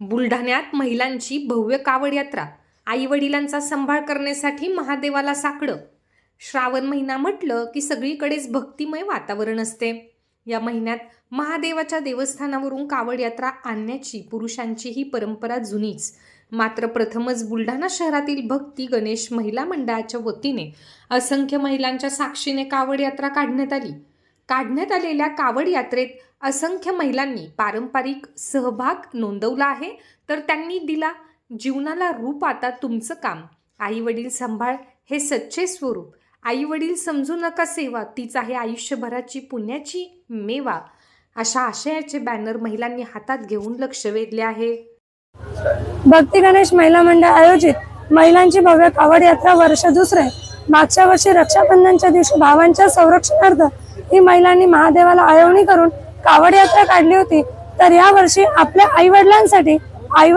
बुलढाण्यात महिलांची भव्य कावड यात्रा आई वडिलांचा सांभाळ करण्यासाठी महादेवाला साकडं. श्रावण महिना म्हटलं की सगळीकडेच भक्तिमय वातावरण असते. या महिन्यात महादेवाच्या देवस्थानावरून कावड यात्रा आणण्याची पुरुषांची ही परंपरा जुनीच. मात्र प्रथमच बुलढाणा शहरातील भक्ती गणेश महिला मंडळाच्या वतीने असंख्य महिलांच्या साक्षीने कावड यात्रा काढण्यात आली. काढण्यात आलेल्या कावड यात्रेत असंख्य महिलांनी पारंपरिक सहभाग नोंदवला आहे. तर त्यांनी दिला जीवनाला रूप आता तुमचं काम. आई वडील सांभाळ हे सच्चे स्वरूप. आई वडील समजू नका सेवा तीच आहे आयुष्यभराची पुण्याची मेवा. अशा आशयाचे बॅनर महिलांनी हातात घेऊन लक्ष वेधले आहे. भक्ती गणेश महिला मंडळ आयोजित महिलांची भव्य कावड यात्रा वर्ष दुसरे मागच्या वर्षी रक्षाबंधनच्या दिवशी भावांच्या संरक्षणार्थ ही महिलांनी महादेवाला आळवणी करून कावड यात्रा काढली होती. तर या वर्षी आपल्या आई वडिलांसाठी आई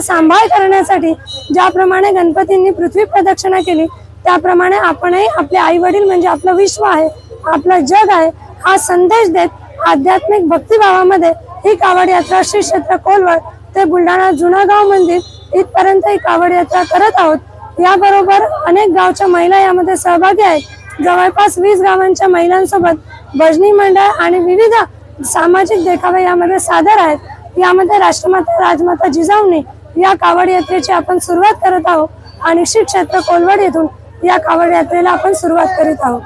सांभाळ करण्यासाठी ज्याप्रमाणे गणपतींनी पृथ्वी प्रदक्षिणा केली त्याप्रमाणे आपणही आपले आई वडील म्हणजे आपलं विश्व आहे आपलं जग आहे हा संदेश देत आध्यात्मिक भक्तिभावामध्ये ही कावड यात्रा श्री क्षेत्र कोलवड ते बुलढाणा जुनागाव मंदिर इथपर्यंत ही कावड यात्रा करत आहोत. याबरोबर अनेक गावच्या महिला यामध्ये सहभागी आहेत. जवळपास वीस गावांच्या महिलांसोबत भजनी मंडळ आणि विविध सामाजिक देखावे यामध्ये सादर आहेत. यामध्ये राष्ट्रमाता राजमाता जिजाऊने या कावड यात्रेची आपण सुरुवात करत आहोत. आणि श्री क्षेत्र कोलवड येथून या कावड यात्रेला आपण सुरुवात करीत आहोत.